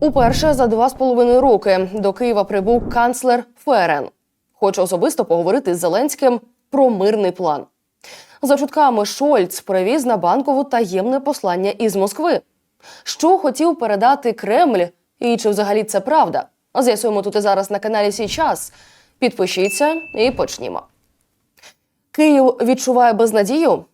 Уперше за два з половиною роки до Києва прибув канцлер Ферен. Хоче особисто поговорити з Зеленським про мирний план. За чутками Шольц привіз на банкову таємне послання із Москви. Що хотів передати Кремль, і чи взагалі це правда? З'ясуємо тут і зараз на каналі Сій час. Підпишіться і почнімо. Київ відчуває безнадію.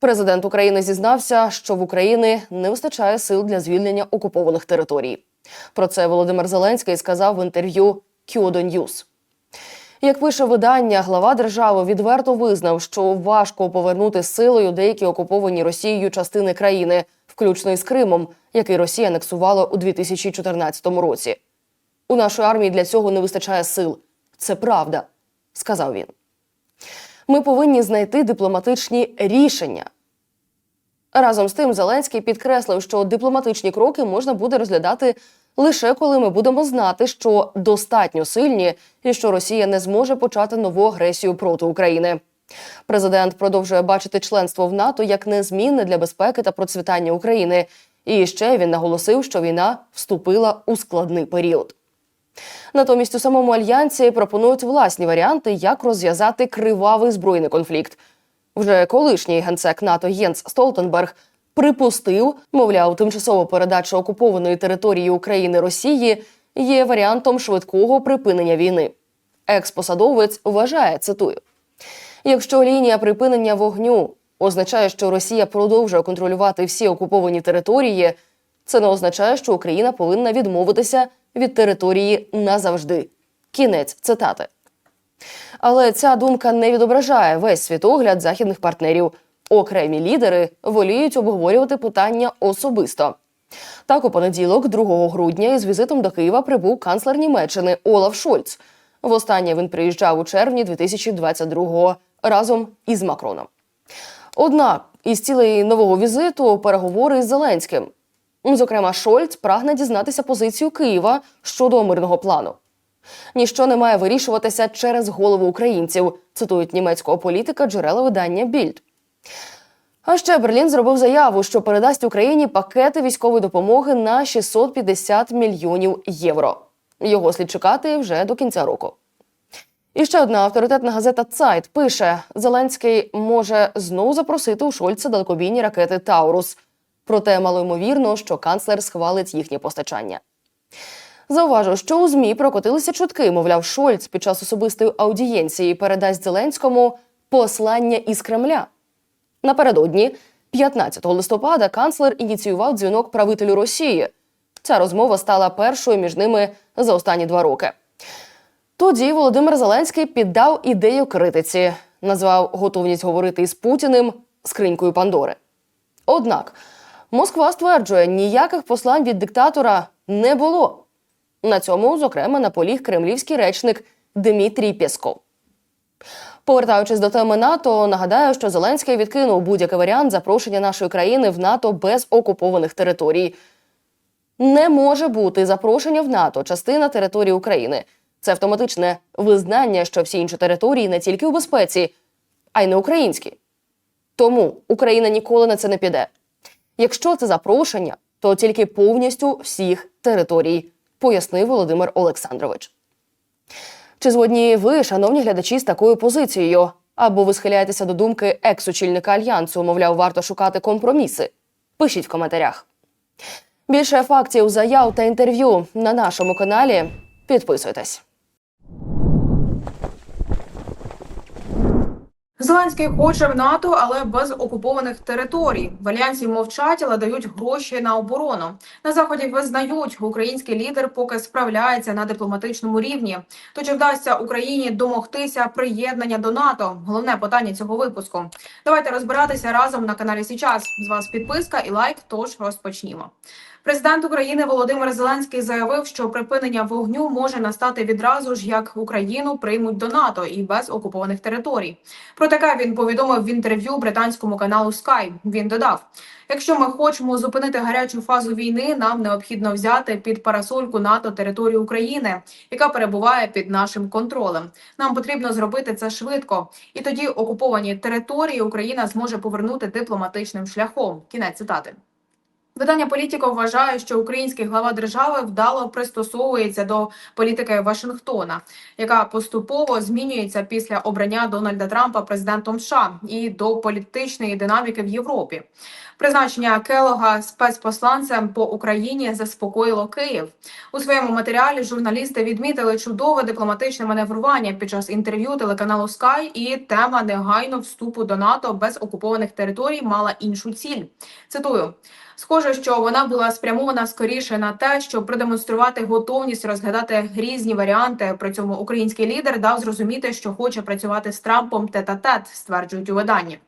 Президент України зізнався, що в Україні не вистачає сил для звільнення окупованих територій. Про це Володимир Зеленський сказав в інтерв'ю Кіодо Ньюс. Як пише видання, глава держави відверто визнав, що важко повернути силою деякі окуповані Росією частини країни, включно із Кримом, який Росія анексувала у 2014 році. У нашої армії для цього не вистачає сил. Це правда, сказав він. Ми повинні знайти дипломатичні рішення. Разом з тим, Зеленський підкреслив, що дипломатичні кроки можна буде розглядати лише коли ми будемо знати, що достатньо сильні і що Росія не зможе почати нову агресію проти України. Президент продовжує бачити членство в НАТО як незмінне для безпеки та процвітання України. І ще він наголосив, що війна вступила у складний період. Натомість у самому альянсі пропонують власні варіанти, як розв'язати кривавий збройний конфлікт. Вже колишній генсек НАТО Єнс Столтенберг припустив, мовляв, тимчасова передача окупованої території України Росії є варіантом швидкого припинення війни. Експосадовець вважає, цитую: якщо лінія припинення вогню означає, що Росія продовжує контролювати всі окуповані території, це не означає, що Україна повинна відмовитися від території назавжди. Кінець цитати. Але ця думка не відображає весь світогляд західних партнерів. Окремі лідери воліють обговорювати питання особисто. Так, у понеділок, 2 грудня, із візитом до Києва прибув канцлер Німеччини Олаф Шольц. Востаннє він приїжджав у червні 2022-го разом із Макроном. Однак із цілей нового візиту переговори з Зеленським. Зокрема, Шольц прагне дізнатися позицію Києва щодо мирного плану. Ніщо не має вирішуватися через голову українців, цитують німецького політика джерела видання Більд. А ще Берлін зробив заяву, що передасть Україні пакети військової допомоги на 650 мільйонів євро. Його слід чекати вже до кінця року. І ще одна авторитетна газета Цайт пише: Зеленський може знову запросити у Шольца далекобійні ракети Таурус. Проте малоймовірно, що канцлер схвалить їхнє постачання. Зауважу, що у змі прокотилися чутки, мовляв, Шольц під час особистої аудієнції передасть Зеленському послання із Кремля. Напередодні, 15 листопада, канцлер ініціював дзвінок правителю Росії. Ця розмова стала першою між ними за останні два роки. Тоді Володимир Зеленський піддав ідею критиці, назвав готовність говорити із Путіним скринькою Пандори. Однак Москва стверджує, ніяких послань від диктатора не було. На цьому, зокрема, наполіг кремлівський речник Дмитрій Пєсков. Повертаючись до теми НАТО, нагадаю, що Зеленський відкинув будь-який варіант запрошення нашої країни в НАТО без окупованих територій. Не може бути запрошення в НАТО частина території України. Це автоматичне визнання, що всі інші території не тільки у безпеці, а й не українські. Тому Україна ніколи на це не піде. Якщо це запрошення, то тільки повністю всіх територій, пояснив Володимир Олександрович. Чи згодні ви, шановні глядачі, з такою позицією? Або ви схиляєтеся до думки екс-очільника альянсу, мовляв, варто шукати компроміси? Пишіть в коментарях. Більше фактів, заяв та інтерв'ю на нашому каналі. Підписуйтесь. Зеленський хоче в НАТО, але без окупованих територій. В альянсі мовчать, але дають гроші на оборону. На заході визнають, український лідер поки справляється на дипломатичному рівні. То чи вдасться Україні домогтися приєднання до НАТО? Головне питання цього випуску. Давайте розбиратися разом на каналі Січас. З вас підписка і лайк. Тож розпочнімо. Президент України Володимир Зеленський заявив, що припинення вогню може настати відразу ж, як Україну приймуть до НАТО і без окупованих територій. Про таке він повідомив в інтерв'ю британському каналу Sky. Він додав: якщо ми хочемо зупинити гарячу фазу війни, нам необхідно взяти під парасольку НАТО територію України, яка перебуває під нашим контролем. Нам потрібно зробити це швидко, і тоді окуповані території Україна зможе повернути дипломатичним шляхом. Кінець цитати. Видання Політіко вважає, що український глава держави вдало пристосовується до політики Вашингтона, яка поступово змінюється після обрання Дональда Трампа президентом США і до політичної динаміки в Європі. Призначення Келога спецпосланцем по Україні заспокоїло Київ. У своєму матеріалі журналісти відмітили чудове дипломатичне маневрування під час інтерв'ю телеканалу Sky і тема негайно вступу до НАТО без окупованих територій мала іншу ціль. Цитую. Схоже, що вона була спрямована скоріше на те, щоб продемонструвати готовність розглядати різні варіанти. При цьому український лідер дав зрозуміти, що хоче працювати з Трампом тет-а-тет, стверджують у виданні.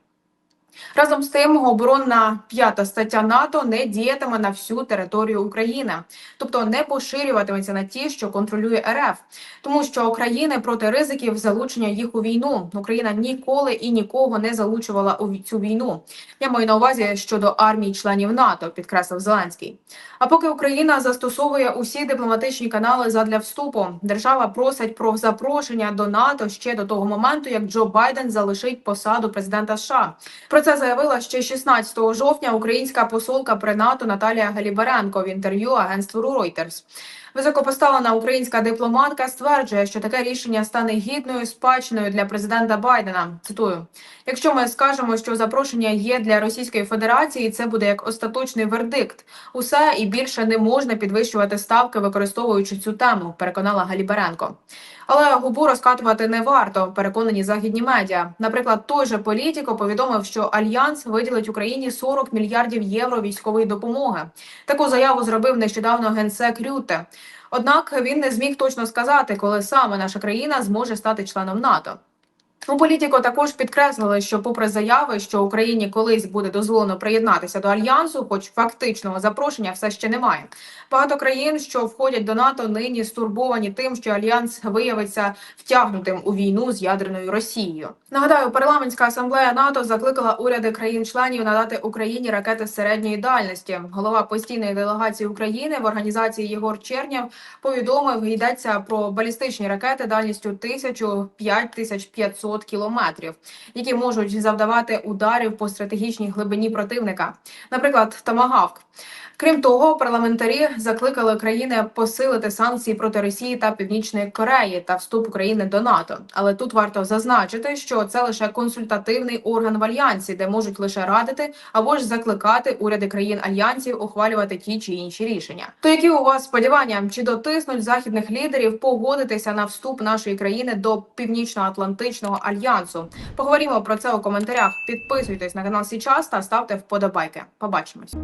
Разом з тим, оборонна п'ята стаття НАТО не діятиме на всю територію України, тобто не поширюватиметься на ті, що контролює РФ, тому що країни проти ризиків залучення їх у війну. Україна ніколи і нікого не залучувала у цю війну. Я маю на увазі щодо армій членів НАТО, підкреслив Зеленський. А поки Україна застосовує усі дипломатичні канали задля вступу, держава просить про запрошення до НАТО ще до того моменту, як Джо Байден залишить посаду президента США. Це заявила ще 16 жовтня українська посолка при НАТО Наталія Галібаренко в інтерв'ю агентству Reuters. Високопоставлена українська дипломатка стверджує, що таке рішення стане гідною спадщиною для президента Байдена. Цитую: якщо ми скажемо, що запрошення є для Російської Федерації, це буде як остаточний вердикт. Усе і більше не можна підвищувати ставки, використовуючи цю тему. Переконала Галібаренко. Але губу розкатувати не варто. Переконані західні медіа. Наприклад, той же політико повідомив, що альянс виділить Україні 40 мільярдів євро військової допомоги. Таку заяву зробив нещодавно генсек Рюте. Однак він не зміг точно сказати, коли саме наша країна зможе стати членом НАТО. У політико також підкреслили, що, попри заяви, що Україні колись буде дозволено приєднатися до альянсу, хоч фактичного запрошення все ще немає. Багато країн, що входять до НАТО, нині стурбовані тим, що альянс виявиться втягнутим у війну з ядерною Росією. Нагадаю, парламентська асамблея НАТО закликала уряди країн-членів надати Україні ракети середньої дальності. Голова постійної делегації України в організації Єгор Чернєв повідомив, йдеться про балістичні ракети дальністю 1000-5500 кілометрів, які можуть завдавати ударів по стратегічній глибині противника, наприклад, Томагавк. Крім того, парламентарі закликали країни посилити санкції проти Росії та Північної Кореї та вступ України до НАТО. Але тут варто зазначити, що це лише консультативний орган в альянсі, де можуть лише радити або ж закликати уряди країн альянсів ухвалювати ті чи інші рішення. То які у вас сподівання, чи дотиснуть західних лідерів погодитися на вступ нашої країни до північно-атлантичного альянсу. Поговоримо про це у коментарях. Підписуйтесь на канал Січас та ставте вподобайки. Побачимось.